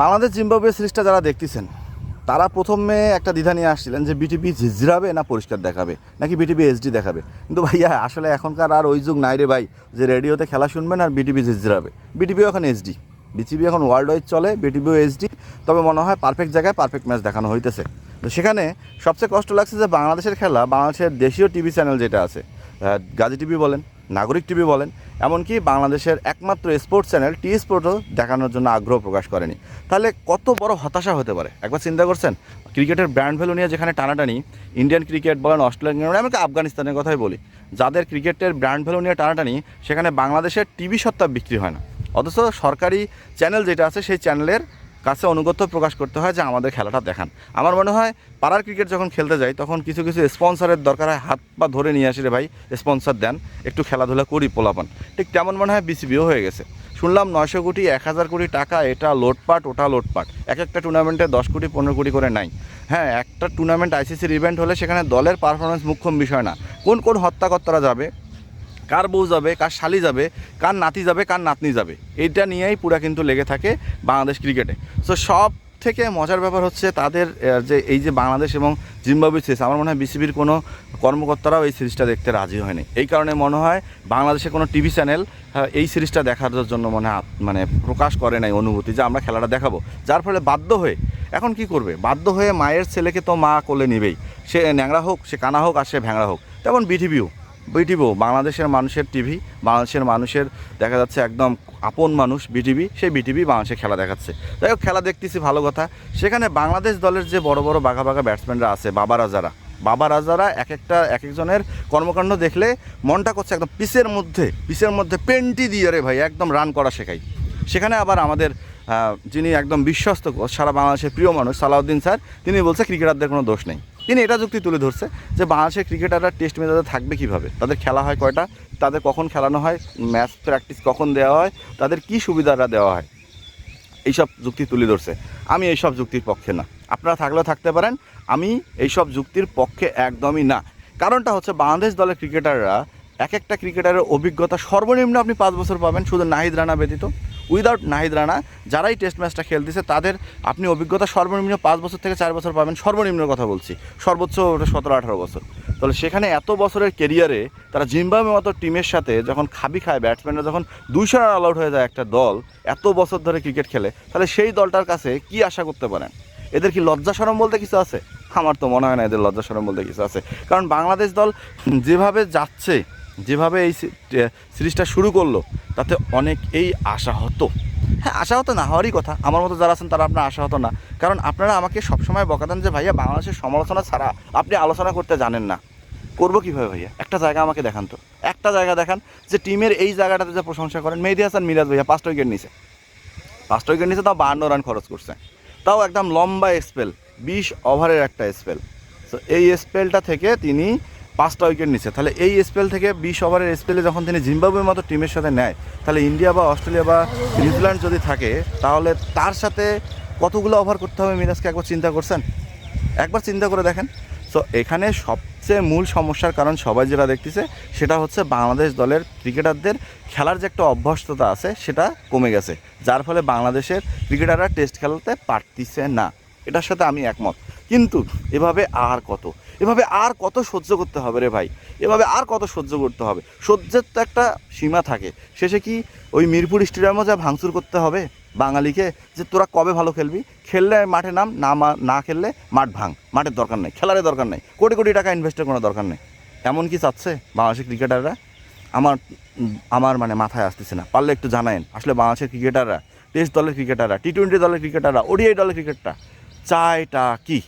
Bangladesh Zimbabwe সিরিজটা যারা দেখতেছেন, তারা প্রথমে একটা দ্বিধা নিয়ে আসছিলেন যে বিটিপি ঝিঝরাবে না পরিষ্কার দেখাবে, নাকি বিটিপি এইচডি দেখাবে। কিন্তু ভাইয়া, আসলে এখনকার আর ওই যুগ নাই রে ভাই, যে রেডিওতে খেলা শুনবেন আর বিটিপি ঝিঝরাবে। বিটিপিও এখন এইচডি বিটিপি এখন ওয়ার্ল্ড ওয়াইড চলে বিটিপিও এইচডি তবে মনে হয় পারফেক্ট জায়গায় পারফেক্ট ম্যাচ দেখানো হইতেছে। তো সেখানে সবচেয়ে কষ্ট লাগছে যে বাংলাদেশের খেলা, বাংলাদেশের দেশীয় টিভি চ্যানেল যেটা আছে গাজী টিভি বলেন নাগরিক টিভি বলেন, এমনকি বাংলাদেশের একমাত্র স্পোর্টস চ্যানেল টি স্পোর্টও দেখানোর জন্য আগ্রহ প্রকাশ করেনি। তাহলে কত বড় হতাশা হতে পারে? একবার চিন্তা করছেন? ক্রিকেটের ব্র্যান্ড ভ্যালু নিয়ে যেখানে টানাটানি, ইন্ডিয়ান ক্রিকেট বলেন, অস্ট্রেলিয়ান এমনকি আফগানিস্তানের কথাই বলি, যাদের ক্রিকেটের ব্র্যান্ড ভ্যালু নিয়ে টানাটানি, সেখানে বাংলাদেশের টিভি সত্তা বিক্রি হয় না। অথচ সরকারি চ্যানেল যেটা আছে, সেই চ্যানেলের কাছে অনুগত প্রকাশ করতে হয় যে আমাদের খেলাটা দেখান। আমার মনে হয় পাড়ার ক্রিকেট যখন খেলতে যাই, তখন কিছু কিছু স্পন্সরের দরকার হয়, হাত পা ধরে নিয়ে আসি রে ভাই, স্পন্সর দেন, একটু খেলাধুলা করি, পোলাপান। ঠিক তেমন মনে হয় বিসিবিও হয়ে গেছে। শুনলাম নয়শো কোটি, এক হাজার কোটি টাকা, এটা লোটপাট, ওটা লোটপাট। এক একটা টুর্নামেন্টে দশ কোটি, পনেরো কোটি করে নাই। হ্যাঁ একটা টুর্নামেন্ট আইসিসির ইভেন্ট হলে সেখানে দলের পারফরমেন্স মুখ্যম বিষয় না। কোন কোন হত্যাকর্তারা যাবে? কার বউ যাবে, কার শালি যাবে, কার নাতি যাবে, কার নাতনি যাবে। এইটা নিয়েই পুরা কিন্তু লেগে থাকে বাংলাদেশ ক্রিকেটে। সো সব থেকে মজার ব্যাপার হচ্ছে তাদের যে এই যে বাংলাদেশ এবং জিম্বাবু সিরিজ, আমার মনে হয় বিসিবির কোনো কর্মকর্তারাও এই সিরিজটা দেখতে রাজি হয়নি। এই কারণে মনে হয় বাংলাদেশে কোনো টিভি চ্যানেল এই সিরিজটা দেখার জন্য মনে মানে প্রকাশ করে নাই অনুভূতি যে আমরা খেলাটা দেখাবো। যার ফলে বাধ্য হয়ে, এখন কি করবে? বাধ্য হয়ে মায়ের ছেলেকে তো মা কোলে নেবেই। সে ন্যাংরা হোক, সে কানা হোক আর সে ভ্যাংরা হোক। তেমন বিটিভিও। বিটিভিও বাংলাদেশের মানুষের টিভি, বাংলাদেশের মানুষের দেখা যাচ্ছে একদম আপন মানুষ বিটিভি, সেই বিটিভি বাংলাদেশে খেলা দেখাচ্ছে। যাই হোক, খেলা দেখতেছি, ভালো কথা। সেখানে বাংলাদেশ দলের যে বড় বড় বাঘা বাঘা ব্যাটসম্যানরা আছে, বাবা রাজারা বাবা রাজারা এক একটা, এক একজনের কর্মকাণ্ড দেখলে মনটা করছে একদম পিসের মধ্যে পিসের মধ্যে পেন্টি দিয়ে রে ভাই, একদম রান করা শেখাই। সেখানে আবার আমাদের যিনি একদম বিশ্বস্ত, সারা বাংলাদেশের প্রিয় মানুষ, সালাউদ্দিন স্যার, তিনি বলছে, ক্রিকেটারদের কোনো দোষ নেই। তিনি এটা যুক্তি তুলে ধরছে যে বাংলাদেশের ক্রিকেটাররা টেস্ট ম্যাচে থাকবে কীভাবে? তাদের খেলা হয় কয়টা? তাদের কখন খেলানো হয়? ম্যাচ প্র্যাকটিস কখন দেওয়া হয়? তাদের কি সুবিধাটা দেওয়া হয়? এইসব যুক্তি তুলে ধরছে। আমি এইসব যুক্তির পক্ষে না। আপনারা থাকলেও থাকতে পারেন, আমি এইসব যুক্তির পক্ষে একদমই না। কারণটা হচ্ছে বাংলাদেশ দলের ক্রিকেটাররা এক একটা ক্রিকেটারের অভিজ্ঞতা সর্বনিম্ন আপনি পাঁচ বছর পাবেন, শুধু নাহিদ রানা ব্যতীত। উইদাউট নাহিদ রানা, যারাই টেস্ট ম্যাচটা খেলতেছে, তাদের আপনি অভিজ্ঞতা সর্বনিম্ন পাঁচ বছর থেকে চার বছর পাবেন, সর্বনিম্ন কথা বলছি। সর্বোচ্চ সতেরো, আঠারো বছর। তাহলে সেখানে এত বছরের কেরিয়ারে তারা জিম্বাবু মতো টিমের সাথে যখন খাবি খায় ব্যাটসম্যানরা যখন দুইশো রান অল আউট হয়ে যায় একটা দল, এত বছর ধরে ক্রিকেট খেলে, তাহলে সেই দলটার কাছে কি আশা করতে পারেন? এদের কি লজ্জা সরম বলতে কিছু আছে? আমার তো মনে হয় না এদের লজ্জা সরম বলতে কিছু আছে। কারণ বাংলাদেশ দল যেভাবে যাচ্ছে যেভাবে এই সিরিজটা শুরু করল, তাতে অনেক এই আশা হতো হ্যাঁ আশা হতো না হওয়ারই কথা। আমার মতো যারা আছেন, তারা আপনার আশা হতো না। কারণ আপনারা আমাকে সবসময় বকাতেন যে, ভাইয়া, বাংলাদেশের সমালোচনা ছাড়া আপনি আলোচনা করতে জানেন না। করব কীভাবে, ভাইয়া? একটা জায়গা আমাকে দেখান তো। একটা জায়গা দেখান যে, টিমের এই জায়গাটাতে যে প্রশংসা করেন, মেহেদি হাসান মিরাজ ভাইয়া, পাঁচটা উইকেট নিছে। পাঁচটা উইকেট নিছে, তাও বাহান্ন রান খরচ করছে। তাও একদম লম্বা স্পেল, বিশ ওভারের একটা স্পেল। তো এই স্পেলটা থেকে তিনি পাঁচটা উইকেট নিছে। তাহলে এই স্পেল থেকে বিশ ওভারের স্পেলে যখন তিনি জিম্বাবুয়ের মতো টিমের সাথে নেয়, তাহলে ইন্ডিয়া বা অস্ট্রেলিয়া বা নিউজিল্যান্ড যদি থাকে, তাহলে তার সাথে কতগুলো ওভার করতে হবে মিরাজকে একবার চিন্তা করছেন? একবার চিন্তা করে দেখেন। সো এখানে সবচেয়ে মূল সমস্যার কারণ সবাই যেটা দেখতেছে, সেটা হচ্ছে বাংলাদেশ দলের ক্রিকেটারদের খেলার যে একটা অভ্যস্ততা আছে, সেটা কমে গেছে। যার ফলে বাংলাদেশের ক্রিকেটাররা টেস্ট খেলতে পারতিছে না। এটার সাথে আমি একমত। কিন্তু এভাবে আর কত? এভাবে আর কত সহ্য করতে হবে রে ভাই? এভাবে আর কত সহ্য করতে হবে? সহ্যের তো একটা সীমা থাকে। শেষে কি ওই মিরপুর স্টেডিয়ামও যা ভাঙচুর করতে হবে বাঙালিকে? যে তোরা কবে ভালো খেলবি? খেললে মাঠে নাম, না না খেললে মাঠ ভাঙ। মাঠের দরকার নেই খেলারের দরকার নেই। কোটি কোটি টাকা ইনভেস্টের কোনো দরকার নেই। এমন কি চাচ্ছে বাংলাদেশের ক্রিকেটাররা আমার আমার মানে মাথায় আসতেছে না। পারলে একটু জানায়েন। আসলে বাংলাদেশের ক্রিকেটাররা টেস্ট দলের ক্রিকেটাররা টি টোয়েন্টি দলের ক্রিকেটাররা ওডিআই দলের ক্রিকেটটা চায়টা কি